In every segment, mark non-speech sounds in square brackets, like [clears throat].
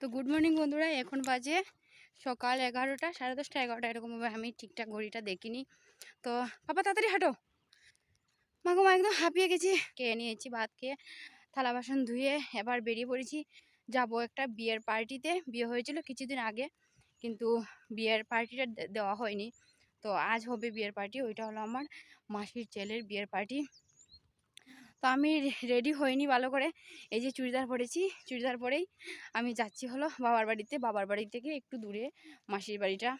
তো good morning বন্ধুরা, এখন বাজে সকাল এগারোটা, সাড়ে দশটা এগারোটা, এরকম হবে আমি ঠিকঠাক ঘড়িটা দেখিনি। তো পাপা তাড়াতাড়ি হাঁটো। মাগো মা একদম হাঁপিয়ে গেছি। খেয়ে নিয়েছি, ভাত খেয়ে থালা বাসন ধুয়ে এবার বেরিয়ে পড়েছি। যাব একটা বিয়ের পার্টিতে। বিয়ে হয়েছিল কিছুদিন আগে, কিন্তু বিয়ের পার্টিটা দেওয়া হয়নি। তো আজ হবে বিয়ের পার্টি, ওইটা হলো আমার মাসির ছেলের বিয়ের পার্টি। তো আমি রেডি হইনি ভালো করে। এই যে চুড়িদার পরেছি, চুড়িদার পরেই আমি যাচ্ছি হলো বাবার বাড়িতে। বাবার বাড়ি থেকে একটু দূরে মাসির বাড়িটা।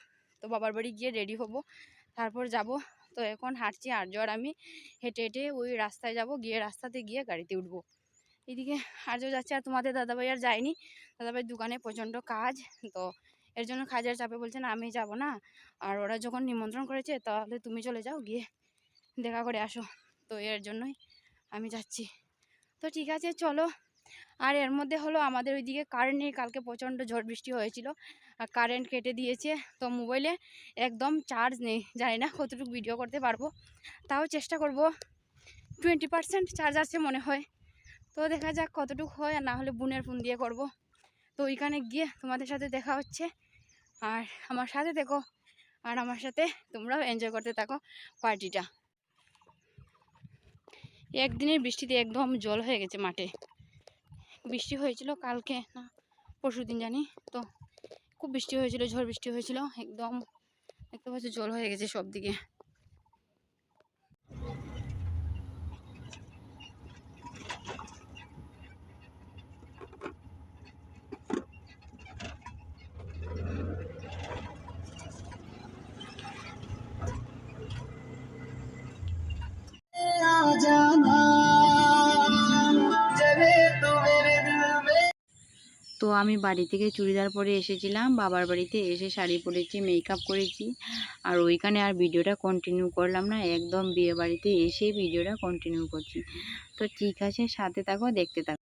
তো বাবার বাড়ি গিয়ে রেডি হব। তারপর যাব। তো এখন হাঁটছি আর জ্বর আমি হেঁটে হেঁটে ওই রাস্তায় যাব। গিয়ে রাস্তাতে গিয়ে গাড়িতে উঠবো। এদিকে আর আর্য যাচ্ছে আর তোমাদের দাদাভাই আর যায়নি। দাদাভাই দোকানে প্রচণ্ড কাজ। তো এর জন্য কাজের চাপে বলছে, না, আমি যাব না। আর ওরা যখন নিমন্ত্রণ করেছে, তাহলে তুমি চলে যাও, গিয়ে দেখা করে আসো। তো এর জন্যই আমি যাচ্ছি। তো ঠিক আছে, চলো। আর এর মধ্যে হলো আমাদের ওইদিকে কারেন্ট নেই, কালকে প্রচণ্ড ঝড় বৃষ্টি হয়েছিল। আর কারেন্ট কেটে দিয়েছে, তো মোবাইলে একদম চার্জ নেই। জানি না কতটুকু ভিডিও করতে পারব। তাও চেষ্টা করব। টোয়েন্টি পার্সেন্ট চার্জ আছে মনে হয়। তো দেখা যাক কতটুকু হয়, আর না হলে বোনের ফোন দিয়ে করব। তো ওইখানে গিয়ে তোমাদের সাথে দেখা হচ্ছে। আর আমার সাথে দেখো আর আমার সাথে তোমরাও এনজয় করতে থাকো পার্টিটা একদিনের বৃষ্টিতে একদম জল হয়ে গেছে মাঠে। বৃষ্টি হয়েছিল কালকে, না, পরশু দিন জানি। তো খুব বৃষ্টি হয়েছিল, ঝড় বৃষ্টি হয়েছিল, একদম পাচ্ছ জল হয়ে গেছে সব দিকে আমি বাড়ি থেকে চুড়িদার পরে এসেছিলাম। বাবার বাড়িতে এসে শাড়ি পরেছি মেকআপ করেছি। আর ওইখানে আর ভিডিওটা কন্টিনিউ করলাম না, একদম বিয়ে বাড়িতে এসে ভিডিওটা কন্টিনিউ করছি। তো ঠিক আছে, সাথে থাকো, দেখতে থাকো।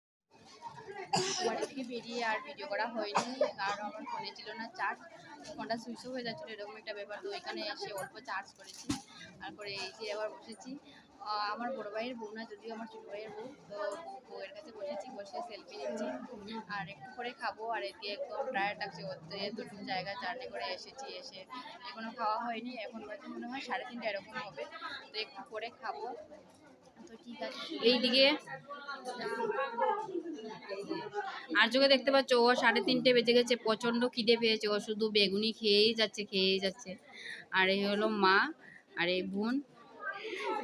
বাড়ি থেকে বেরিয়ে আর ভিডিও করা হয়নি, কারণ আমার ফোনে ছিল না চার্জ ফোনটা সুইচ অফ হয়ে যাচ্ছিল, এরকম একটা ব্যাপার। তো এখানে এসে অল্প চার্জ করেছি। তারপরে এই যে আবার বসেছি। আমার বড় ভাইয়ের বউ না, যদিও আমার ছোট ভাইয়ের বউ, তো বউয়ের কাছে বসেছি, বসে সেলফি নিচ্ছি। আর একটু করে খাব, আর এদিকে একদম টায়ার্ড লাগছে এতটুকু জায়গা জার্নি করে এসেছি এসে। এখনও খাওয়া হয়নি, এখন বাজে মনে হয় সাড়ে তিনটা এরকম হবে, তো একটু করে খাব। তো ঠিক আছে। এইদিকে আর চোখে দেখতে পাচ্ছ, ও সাড়ে তিনটে বেজে গেছে, প্রচণ্ড খিদে পেয়েছে, ও শুধু বেগুনি খেয়েই যাচ্ছে খেয়েই যাচ্ছে। আর এই হলো মা, আর এই বোন।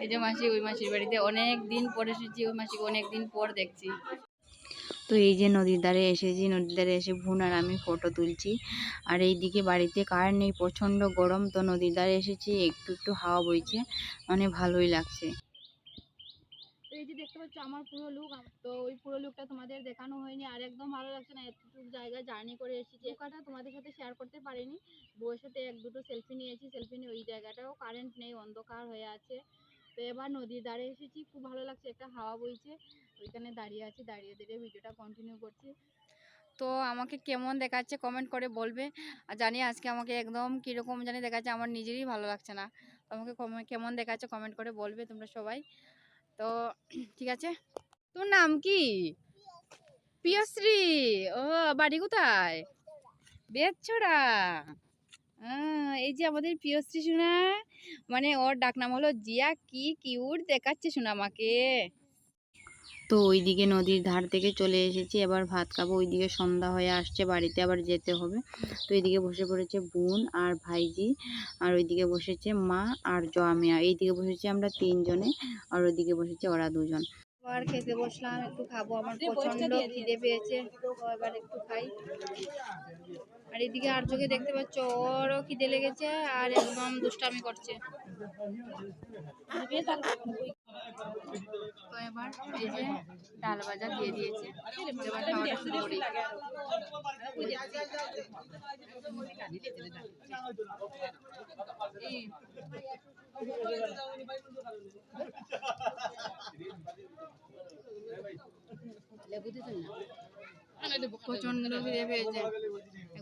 এই যে মাসি ওই মাসির বাড়িতে অনেক দিন পর এসেছি ওই মাসিকে অনেক দিন পর দেখছি। তো এই যে নদীর ধারে এসেছি নদীর ধারে এসে বোন আর আমি ফটো তুলছি। আর এইদিকে বাড়িতে কারেন্ট নেই প্রচণ্ড গরম তো নদীর ধারে এসেছি একটু একটু হাওয়া বইছে মানে ভালোই লাগছে। তো এই যে দেখতে পাচ্ছ আমার পুরো লুক তো ওই পুরো লুকটা তোমাদের দেখানো হয়নি আর একদম ভালো লাগছে না এতটুকু জায়গায় জার্নি করে এসেছি। এই কথা তোমাদের সাথে শেয়ার করতে পারিনি বউয়ের সাথে এক দুটো সেলফি নিয়েছি সেলফি নিয়ে ওই জায়গাটাও কারেন্ট নেই অন্ধকার হয়ে আছে। তো এবার নদীর ধারে এসেছি খুব ভালো লাগছে একটা হাওয়া বইছে ওইখানে দাঁড়িয়ে আছি দাঁড়িয়ে দাঁড়িয়ে ভিডিওটা কন্টিনিউ করছি। তো আমাকে কেমন দেখাচ্ছে কমেন্ট করে বলবে আর জানি আজকে আমাকে একদম কীরকম জানি দেখাচ্ছে আমার নিজেরই ভালো লাগছে না। তো আমাকে কমে- কেমন দেখাচ্ছে কমেন্ট করে বলবে তোমরা সবাই। তো [clears throat] ঠিক আছে? তোর নাম কি? প্রিয়শ্রী ও বাড়ি কোথায়? বেদছড়া আহ, এই যে আমাদের প্রিয়শ্রী শোনা মানে ওর ডাক নাম হলো জিয়া কি কিউট দেখাচ্ছে শোনা আমাকে। তো ওইদিকে নদীর ধার থেকে চলে এসেছি এবার ভাত খাব ওইদিকে সন্ধ্যা হয়ে আসছে বাড়িতে আবার যেতে হবে। তো এইদিকে বসে পড়েছে বোন আর ভাইজি আর ওইদিকে বসেছে মা আর জমিয়া। এইদিকে বসেছি আমরা তিনজনে আর ওইদিকে বসেছে ওরা দুজন। আবার খেতে বসলাম একটু খাব আমার প্রচণ্ড খিদে পেয়েছে। এবার একটু খাই। আর এদিকে আর চোখে দেখতে পাচ্ছ, ওরও খিদে লেগেছে আর একদম দুষ্টামি করছে। তো এবার এই যে ডাল ভাজা দিয়ে দিয়েছে। এবার খাওয়াটা শুরু করি। প্রচণ্ড খিদে পেয়েছে।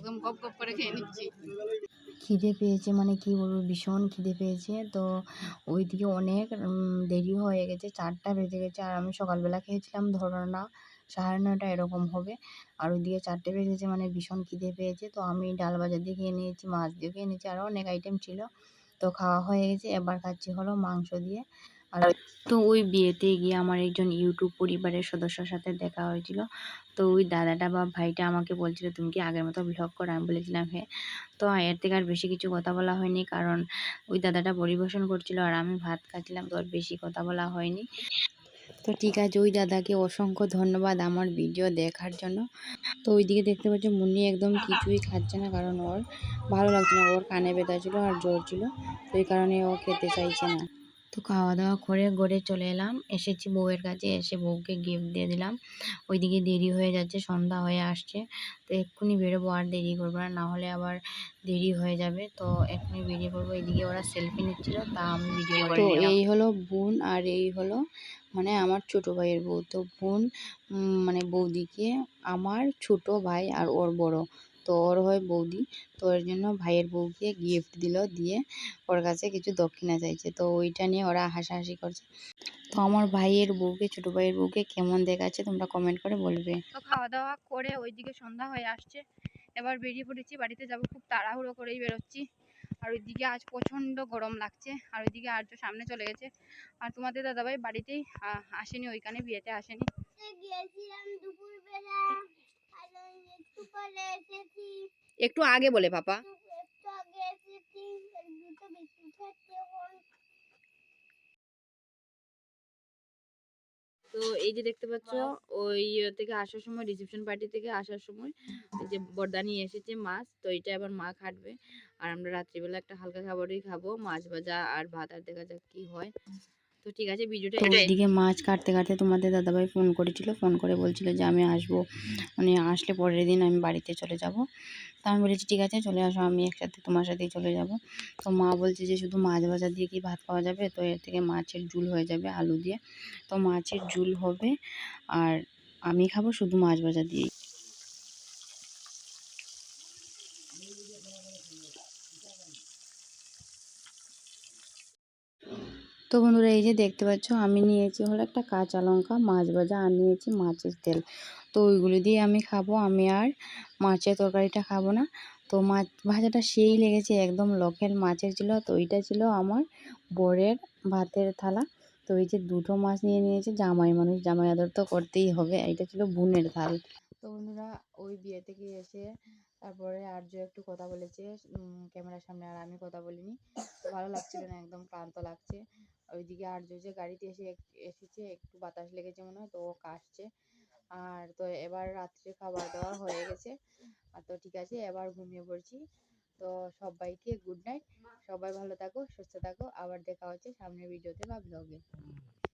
একদম গপ গপ করে খেয়ে নিচ্ছি। খিদে পেয়েছে মানে কি বলব, ভীষণ খিদে পেয়েছে। তো ওইদিকে অনেক দেরি হয়ে গেছে, চারটা বেজে গেছে, আর আমি সকালবেলা খেয়েছিলাম, ধরো না, সাড়ে নটা এরকম হবে। আর ওইদিকে চারটে বেজেছে মানে ভীষণ খিদে পেয়েছে। তো আমি ডাল ভাজা দিয়ে খেয়ে নিয়েছি, মাছ দিয়ে খেয়ে নিয়েছি আরও অনেক আইটেম ছিল। তো খাওয়া হয়ে গেছে, এবার খাচ্ছি হলো মাংস দিয়ে। তো ওই বিয়েতে গিয়ে আমার একজন ইউটিউব পরিবারের সদস্যর সাথে দেখা হয়েছিল। তো ওই দাদাটা বা ভাইটা আমাকে বলছিল, তুমি কি আগের মতো ব্লগ করো? আমি বলেছিলাম হ্যাঁ। তো এর থেকে আর বেশি কিছু কথা বলা হয়নি, কারণ ওই দাদাটা পরিবেশন করছিল আর আমি ভাত খাচ্ছিলাম, তো আর বেশি কথা বলা হয়নি। তো ঠিক আছে, ওই দাদাকে অসংখ্য ধন্যবাদ আমার ভিডিও দেখার জন্য। তো ওইদিকে দেখতে পাচ্ছ, মুন্নি একদম কিছুই খাচ্ছে না, কারণ ওর ভালো লাগছে না। ওর কানে ব্যথা ছিল আর জ্বর ছিল, তো এই কারণে ও খেতে চাইছে না। তো খাওয়া দাওয়া করে ঘরে চলে এলাম। এসেছি বউয়ের কাছে এসে বউকে গিফট দিয়ে দিলাম। ওইদিকে দেরি হয়ে যাচ্ছে সন্ধ্যা হয়ে আসছে। তো এক্ষুনি বেরোবো আর দেরি করব না। না হলে আবার দেরি হয়ে যাবে। তো এক্ষুনি বেরিয়ে পড়ব। এইদিকে ওরা সেলফি নিচ্ছিল তা আমি ভিডিও তো এই হলো বোন আর এই হলো মানে আমার ছোট ভাইয়ের বউ। তো বোন মানে বৌদিকে আমার ছোট ভাই আর ওর বড়। তো ওর হয় বৌদি। তো ওর জন্য ভাইয়ের বউকে গিফট দিল দিয়ে ওর কাছে কিছু দক্ষিণা চাইছে। তো ওইটা নিয়ে ওরা হাসাহাসি করছে। তো আমার ভাইয়ের বউকে ছোট ভাইয়ের বউকে কেমন দেখাচ্ছে তোমরা কমেন্ট করে বলবে। তো খাওয়া দাওয়া করে ওইদিকে সন্ধ্যা হয়ে আসছে। এবার বেরিয়ে পড়েছি বাড়িতে যাব খুব তাড়াহুড়ো করেই বেরোচ্ছি। আর ওইদিকে আজ প্রচণ্ড গরম লাগছে আর ওইদিকে আর্য সামনে চলে গেছে। আর তোমাদের দাদাভাই বাড়িতেই আসেনি ওইখানে বিয়েতে আসেনি গিয়েছিলাম দুপুরবেলা আর ওই একটু পরে এসেছি। একটু আগে বলে পাপা। তো এই যে দেখতে পাচ্ছ ওই ইয়ে থেকে আসার সময় রিসেপশন পার্টি থেকে আসার সময় এই যে বর্দা নিয়ে এসেছে মাছ তো এটা এবার মা খাটবে। আর আমরা রাত্রিবেলা একটা হালকা খাবারই খাব মাছ ভাজা আর ভাত আর দেখা যাক কি হয়। তো ঠিক আছে ভিডিওটা ওইদিকে মাছ কাটতে কাটতে তোমাদের দাদাভাই ফোন করেছিল ফোন করে বলছিল যে আমি আসব। মানে আসলে পরের দিন আমি বাড়িতে চলে যাব। তো আমি বলেছি ঠিক আছে চলে আসো আমি একসাথে তোমার সাথেই চলে যাব। তো মা বলছে যে শুধু মাছ ভাজা দিয়ে কি ভাত খাওয়া যাবে? তো এর থেকে মাছের ঝুল হয়ে যাবে আলু দিয়ে। তো মাছের ঝুল হবে আর আমি খাব শুধু মাছ ভাজা দিয়ে তো বন্ধুরা এই যে দেখতে পাচ্ছ, আমি নিয়েছি হলো একটা কাঁচা লঙ্কা, মাছ ভাজা, আর নিয়েছি মাছের তেল। তো ওইগুলো দিয়ে আমি খাব, আমি আর মাছের তরকারিটা খাব না। তো মাছ ভাজাটা সেই লেগেছে, একদম লোকের মাছের ছিল, তো ওইটা ছিল আমার বরের ভাতের থালা। তো এই যে দুটো মাছ নিয়ে নিয়েছে, জামাই মানুষ, জামাই আদর তো করতেই হবে এটা ছিল বোনের থাল। তো বন্ধুরা ওই বিয়ে থেকে এসে তারপরে আর্য একটু কথা বলেছে ক্যামেরার সামনে আর আমি কথা বলিনি। ভালো লাগছিল না, একদম ক্লান্ত লাগছে। ওইদিকে আর্য যে গাড়িতে এসে এসেছে, একটু বাতাস লেগেছে মনে হয়, তো ও কাশছে আর তো এবার রাত্রে খাবার দাবার হয়ে গেছে। আর তো ঠিক আছে, এবার ঘুমিয়ে পড়ছি। তো সবাইকে গুড নাইট সবাই ভালো থাকো, সুস্থ থাকো। আবার দেখা হচ্ছে সামনের ভিডিওতে বা ব্লগে